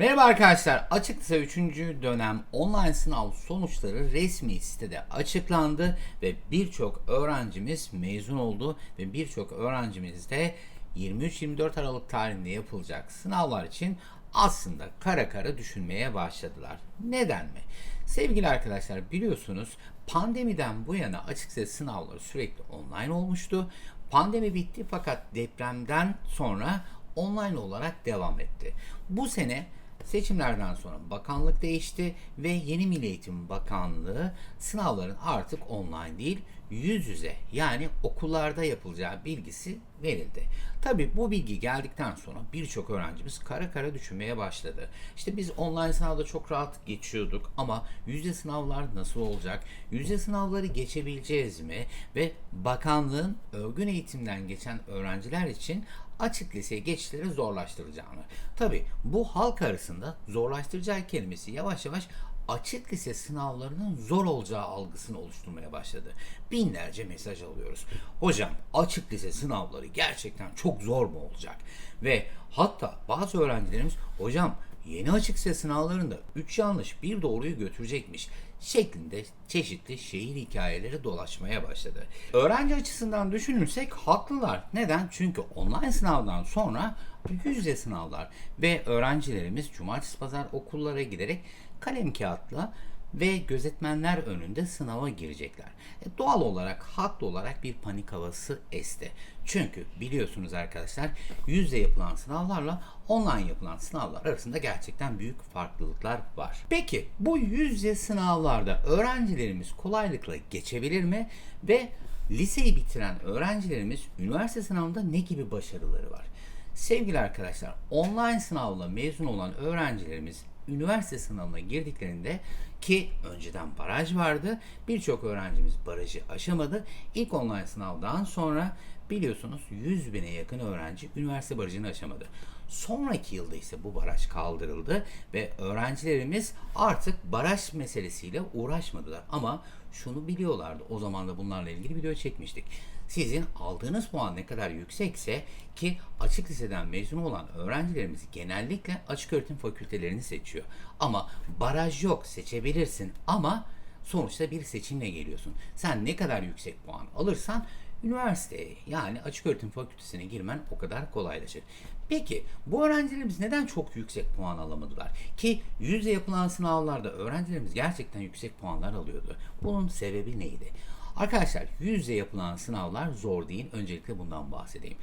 Merhaba arkadaşlar. Açık Lise 3. dönem online sınav sonuçları resmi sitede açıklandı ve birçok öğrencimiz mezun oldu ve birçok öğrencimiz de 23-24 Aralık tarihinde yapılacak sınavlar için aslında kara kara düşünmeye başladılar. Neden mi? Sevgili arkadaşlar biliyorsunuz pandemiden bu yana açık lise sınavları sürekli online olmuştu. Pandemi bitti fakat depremden sonra online olarak devam etti. Bu sene seçimlerden sonra bakanlık değişti ve yeni Milli Eğitim Bakanlığı sınavların artık online değil yüz yüze yani okullarda yapılacağı bilgisi verildi. Tabi bu bilgi geldikten sonra birçok öğrencimiz kara kara düşünmeye başladı. İşte biz online sınavda çok rahat geçiyorduk ama yüzde sınavlar nasıl olacak? Yüzde sınavları geçebileceğiz mi? Ve bakanlığın örgün eğitimden geçen öğrenciler için açık liseye geçişleri zorlaştıracağını. Tabi bu halk arasında zorlaştıracağı kelimesi yavaş yavaş açık lise sınavlarının zor olacağı algısını oluşturmaya başladı. Binlerce mesaj alıyoruz. Hocam açık lise sınavları gerçekten çok zor mu olacak? Ve hatta bazı öğrencilerimiz hocam yeni açık lise sınavlarında 3 yanlış bir doğruyu götürecekmiş şeklinde çeşitli şehir hikayeleri dolaşmaya başladı. Öğrenci açısından düşünürsek haklılar. Neden? Çünkü online sınavdan sonra yüz yüze sınavlar ve öğrencilerimiz cumartesi pazar okullara giderek kalem kağıtla ve gözetmenler önünde sınava girecekler. E, doğal olarak, haklı olarak bir panik havası esti. Çünkü biliyorsunuz arkadaşlar yüzde yapılan sınavlarla online yapılan sınavlar arasında gerçekten büyük farklılıklar var. Peki bu yüzde sınavlarda öğrencilerimiz kolaylıkla geçebilir mi? Ve liseyi bitiren öğrencilerimiz üniversite sınavında ne gibi başarıları var? Sevgili arkadaşlar, online sınavla mezun olan öğrencilerimiz üniversite sınavına girdiklerinde ki önceden baraj vardı. Birçok öğrencimiz barajı aşamadı. İlk online sınavdan sonra biliyorsunuz 100 bine yakın öğrenci üniversite barajını aşamadı. Sonraki yılda ise bu baraj kaldırıldı ve öğrencilerimiz artık baraj meselesiyle uğraşmadılar. Ama şunu biliyorlardı. O zaman da bunlarla ilgili video çekmiştik. Sizin aldığınız puan ne kadar yüksekse ki açık liseden mezun olan öğrencilerimiz genellikle açık öğretim fakültelerini seçiyor. Ama baraj yok seçebilirsin ama sonuçta bir seçimle geliyorsun. Sen ne kadar yüksek puan alırsan üniversiteye yani açık öğretim fakültesine girmen o kadar kolaylaşır. Peki bu öğrencilerimiz neden çok yüksek puan alamadılar? Ki yüzde yapılan sınavlarda öğrencilerimiz gerçekten yüksek puanlar alıyordu. Bunun sebebi neydi? Arkadaşlar yüzde yapılan sınavlar zor değil. Öncelikle bundan bahsedeyim.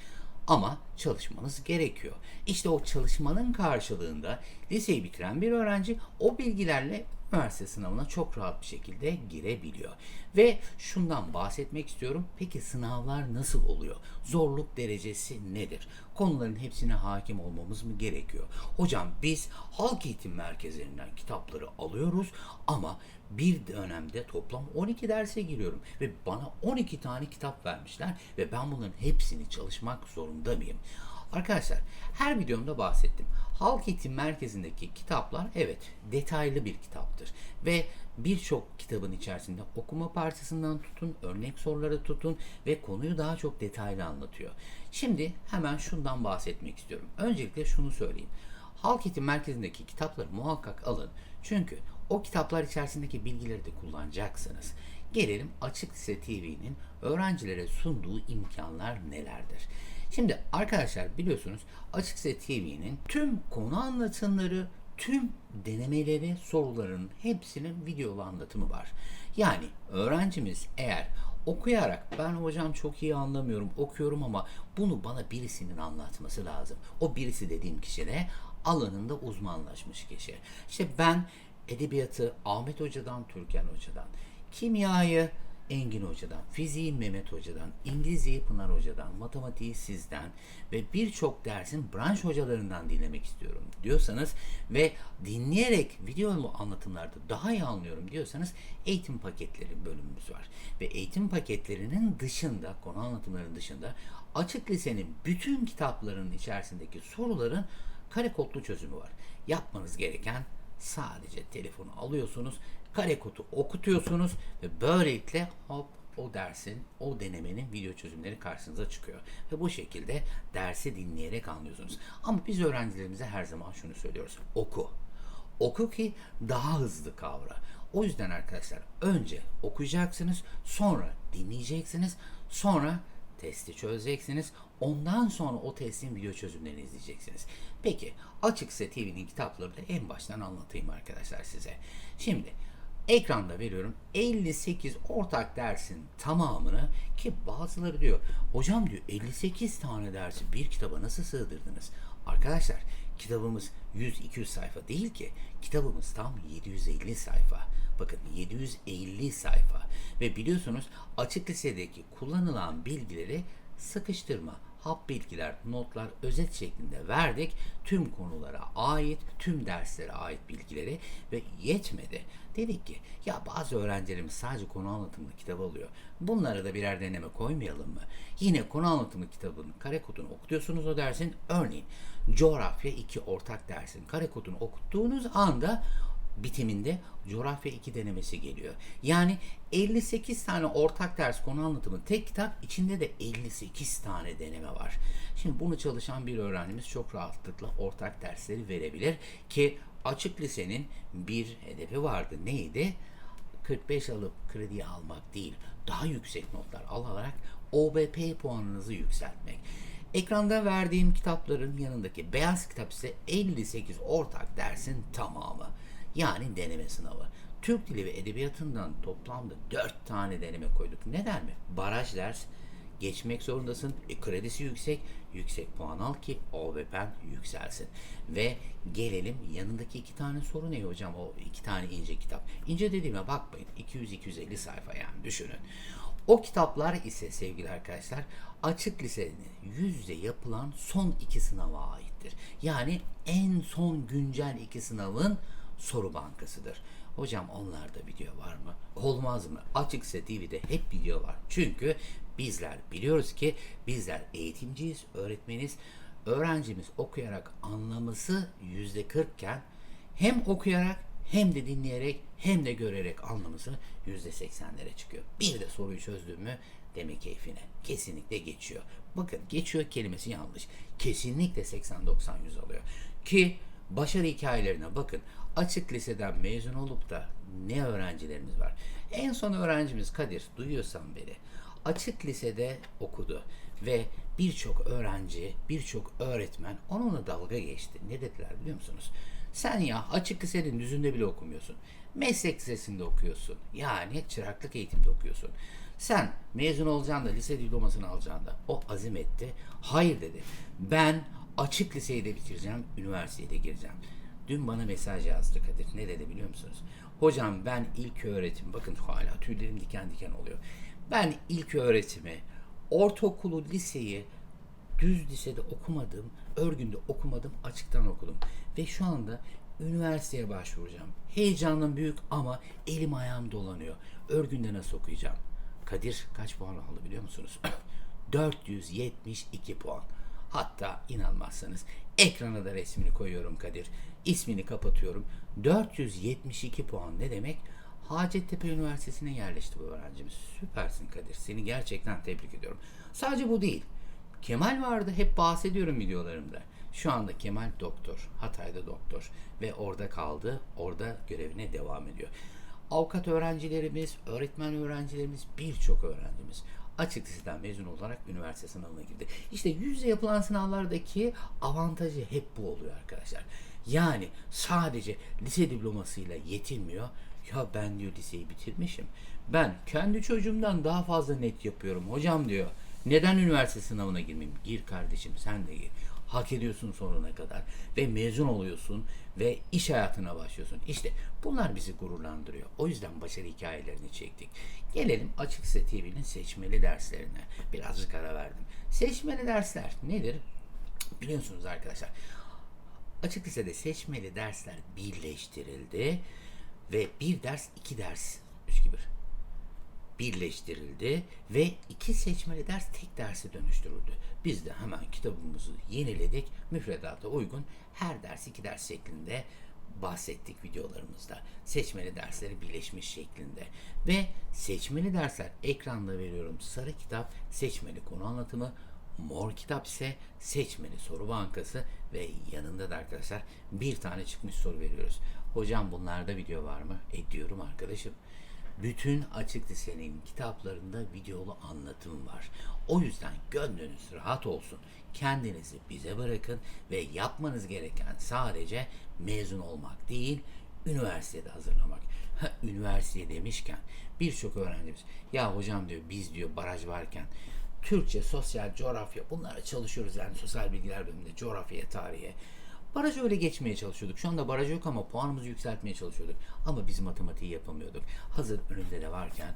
Ama çalışmanız gerekiyor. İşte o çalışmanın karşılığında liseyi bitiren bir öğrenci o bilgilerle üniversite sınavına çok rahat bir şekilde girebiliyor. Ve şundan bahsetmek istiyorum. Peki sınavlar nasıl oluyor? Zorluk derecesi nedir? Konuların hepsine hakim olmamız mı gerekiyor? Hocam biz halk eğitim merkezlerinden kitapları alıyoruz ama bir dönemde toplam 12 derse giriyorum ve bana 12 tane kitap vermişler ve ben bunların hepsini çalışmak zorunda mıyım? Arkadaşlar her videomda bahsettim. Halk Eğitim Merkezi'ndeki kitaplar evet detaylı bir kitaptır. Ve birçok kitabın içerisinde okuma parçasından tutun, örnek soruları tutun ve konuyu daha çok detaylı anlatıyor. Şimdi hemen şundan bahsetmek istiyorum. Öncelikle şunu söyleyeyim. Halk Eğitim Merkezi'ndeki kitapları muhakkak alın. Çünkü o kitaplar içerisindeki bilgileri de kullanacaksınız. Gelelim Açık Lise TV'nin öğrencilere sunduğu imkanlar nelerdir? Şimdi arkadaşlar biliyorsunuz Açık Lise TV'nin tüm konu anlatımları, tüm denemeleri, soruların hepsinin videolu anlatımı var. Yani öğrencimiz eğer okuyarak ben hocam çok iyi anlamıyorum okuyorum ama bunu bana birisinin anlatması lazım. O birisi dediğim kişi de alanında uzmanlaşmış kişi. İşte ben edebiyatı Ahmet Hoca'dan, Türkan Hoca'dan, kimyayı Engin Hoca'dan, fiziği Mehmet Hoca'dan, İngilizceyi Pınar Hoca'dan, matematiği sizden ve birçok dersin branş hocalarından dinlemek istiyorum diyorsanız ve dinleyerek video anlatımlarda daha iyi anlıyorum diyorsanız eğitim paketleri bölümümüz var. Ve eğitim paketlerinin dışında, konu anlatımlarının dışında açık lisenin bütün kitaplarının içerisindeki soruların kare kodlu çözümü var. Yapmanız gereken sadece telefonu alıyorsunuz, kare kodu okutuyorsunuz ve böylelikle hop o dersin, o denemenin video çözümleri karşınıza çıkıyor. Ve bu şekilde dersi dinleyerek anlıyorsunuz. Ama biz öğrencilerimize her zaman şunu söylüyoruz. Oku. Oku ki daha hızlı kavra. O yüzden arkadaşlar önce okuyacaksınız, sonra dinleyeceksiniz, sonra testi çözeceksiniz. Ondan sonra o testin video çözümlerini izleyeceksiniz. Peki Açıksa TV'nin kitaplarını en baştan anlatayım arkadaşlar size. Şimdi ekranda veriyorum 58 ortak dersin tamamını ki bazıları diyor hocam diyor 58 tane dersi bir kitaba nasıl sığdırdınız? Arkadaşlar kitabımız 100-200 sayfa değil ki kitabımız tam 750 sayfa. Bakın 750 sayfa ve biliyorsunuz açık lisedeki kullanılan bilgileri sıkıştırma, hap bilgiler, notlar, özet şeklinde verdik. Tüm konulara ait, tüm derslere ait bilgileri ve yetmedi. Dedik ki ya bazı öğrencilerimiz sadece konu anlatımlı kitap alıyor. Bunlara da birer deneme koymayalım mı? Yine konu anlatımlı kitabının kare kodunu okutuyorsunuz o dersin. Örneğin coğrafya 2 ortak dersin kare kodunu okuttuğunuz anda bitiminde coğrafya 2 denemesi geliyor. Yani 58 tane ortak ders konu anlatımı tek kitap içinde de 58 tane deneme var. Şimdi bunu çalışan bir öğrencimiz çok rahatlıkla ortak dersleri verebilir ki açık lisenin bir hedefi vardı. Neydi? 45 alıp kredi almak değil, daha yüksek notlar alarak OBP puanınızı yükseltmek. Ekranda verdiğim kitapların yanındaki beyaz kitap ise 58 ortak dersin tamamı. Yani deneme sınavı. Türk Dili ve Edebiyatı'ndan toplamda 4 tane deneme koyduk. Neden mi? Baraj ders, geçmek zorundasın. E, kredisi yüksek. Yüksek puan al ki OBP'n yükselsin. Ve gelelim yanındaki iki tane soru ne hocam? O iki tane ince kitap. İnce dediğime bakmayın. 200-250 sayfa yani düşünün. O kitaplar ise sevgili arkadaşlar açık lisenin yüzde yapılan son iki sınava aittir. Yani en son güncel iki sınavın soru bankasıdır. Hocam onlarda video var mı? Olmaz mı? Açıksa TV'de hep video var. Çünkü bizler biliyoruz ki bizler eğitimciyiz, öğretmeniz. Öğrencimiz okuyarak anlaması yüzde kırkken hem okuyarak hem de dinleyerek hem de görerek anlaması yüzde seksenlere çıkıyor. Bir de soruyu çözdün mü deme keyfine. Kesinlikle geçiyor. Bakın geçiyor kelimesi yanlış. Kesinlikle 80-90-100 alıyor. Ki başarı hikayelerine bakın. Açık liseden mezun olup da ne öğrencilerimiz var. En son öğrencimiz Kadir, duyuyorsan beni. Açık lisede okudu ve birçok öğrenci, birçok öğretmen onunla dalga geçti. Ne dediler biliyor musunuz? Sen ya açık lisenin düzünde bile okumuyorsun. Meslek lisesinde okuyorsun. Yani çıraklık eğitimde okuyorsun. Sen mezun olacaksın da lise diplomasını alacaksın da. O azim etti. Hayır dedi. Ben açık liseyi de bitireceğim, üniversiteye de gireceğim. Dün bana mesaj yazdı Kadir. Ne dedi biliyor musunuz? Hocam ben ilk öğretim, bakın hala tüylerim diken diken oluyor. Ben ilk öğretimi, ortaokulu, liseyi düz lisede okumadım, örgünde okumadım, açıktan okudum. Ve şu anda üniversiteye başvuracağım. Heyecanım büyük ama elim ayağım dolanıyor. Örgünde nasıl okuyacağım? Kadir kaç puan aldı biliyor musunuz? 472 puan. Hatta inanmazsanız ekrana da resmini koyuyorum Kadir. İsmini kapatıyorum. 472 puan ne demek? Hacettepe Üniversitesi'ne yerleşti bu öğrencimiz. Süpersin Kadir. Seni gerçekten tebrik ediyorum. Sadece bu değil. Kemal vardı. Hep bahsediyorum videolarımda. Şu anda Kemal doktor. Hatay'da doktor. Ve orada kaldı. Orada görevine devam ediyor. Avukat öğrencilerimiz, öğretmen öğrencilerimiz, birçok öğrencimiz açık liseden mezun olarak üniversite sınavına girdi. İşte yüzde yapılan sınavlardaki avantajı hep bu oluyor arkadaşlar. Yani sadece lise diplomasıyla yetinmiyor. Ya ben diyor liseyi bitirmişim. Ben kendi çocuğumdan daha fazla net yapıyorum hocam diyor. Neden üniversite sınavına girmeyeyim? Gir kardeşim sen de gir. Hak ediyorsun sonuna kadar ve mezun oluyorsun ve iş hayatına başlıyorsun. İşte bunlar bizi gururlandırıyor. O yüzden başarı hikayelerini çektik. Gelelim Açık Lise TV'nin seçmeli derslerine. Birazcık ara verdim. Seçmeli dersler nedir? Biliyorsunuz arkadaşlar. Açık lisede seçmeli dersler birleştirildi ve bir ders iki ders üç gibi birleştirildi ve iki seçmeli ders tek derse dönüştürüldü. Biz de hemen kitabımızı yeniledik. Müfredata uygun her ders iki ders şeklinde bahsettik videolarımızda. Seçmeli dersleri birleşmiş şeklinde. Ve seçmeli dersler ekranda veriyorum. Sarı kitap seçmeli konu anlatımı, mor kitap ise seçmeli soru bankası ve yanında da arkadaşlar bir tane çıkmış soru veriyoruz. Hocam bunlarda video var mı? E diyorum arkadaşım. Bütün açık lisenin kitaplarında videolu anlatım var. O yüzden gönlünüz rahat olsun. Kendinizi bize bırakın ve yapmanız gereken sadece mezun olmak değil, üniversitede hazırlamak. Ha, üniversite demişken birçok öğrencimiz ya hocam diyor biz diyor baraj varken Türkçe, sosyal, coğrafya bunlara çalışıyoruz yani sosyal bilgiler bölümünde coğrafya, tarihe. Baraj öyle geçmeye çalışıyorduk. Şu anda baraj yok ama puanımızı yükseltmeye çalışıyorduk. Ama biz matematiği yapamıyorduk. Hazır önünde de varken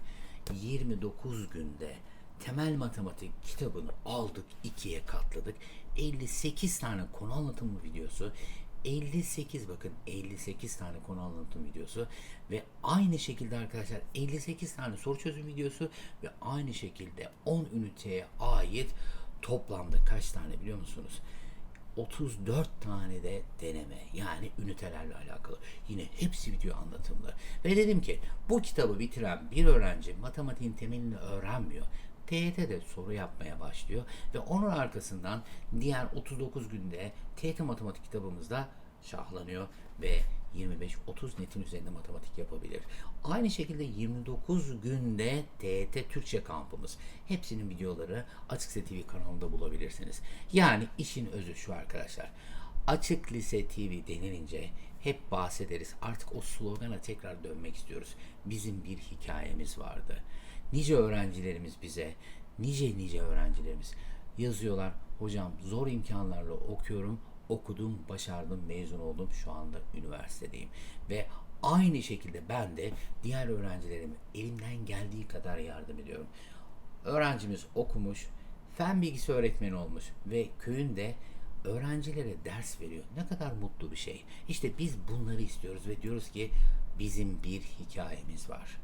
29 günde temel matematik kitabını aldık, ikiye katladık. 58 tane konu anlatımı videosu, 58 bakın 58 tane konu anlatım videosu ve aynı şekilde arkadaşlar 58 tane soru çözüm videosu ve aynı şekilde 10 üniteye ait toplamda kaç tane biliyor musunuz? 34 tane de deneme yani ünitelerle alakalı. Yine hepsi video anlatımlı. Ve dedim ki bu kitabı bitiren bir öğrenci matematiğin temelini öğrenmiyor. TYT'de soru yapmaya başlıyor ve onun arkasından diğer 39 günde TYT matematik kitabımızda şahlanıyor ve 25-30 netin üzerinde matematik yapabilir. Aynı şekilde 29 günde TET Türkçe kampımız. Hepsinin videoları Açık TV kanalında bulabilirsiniz. Yani işin özü şu arkadaşlar. Açık Lise TV denilince hep bahsederiz. Artık o slogana tekrar dönmek istiyoruz. Bizim bir hikayemiz vardı. Nice öğrencilerimiz bize, nice nice öğrencilerimiz yazıyorlar. Hocam zor imkanlarla okuyorum okudum, başardım, mezun oldum. Şu anda üniversitedeyim. Ve aynı şekilde ben de diğer öğrencilerime elimden geldiği kadar yardım ediyorum. Öğrencimiz okumuş, fen bilgisi öğretmeni olmuş ve köyünde öğrencilere ders veriyor. Ne kadar mutlu bir şey. İşte biz bunları istiyoruz ve diyoruz ki bizim bir hikayemiz var.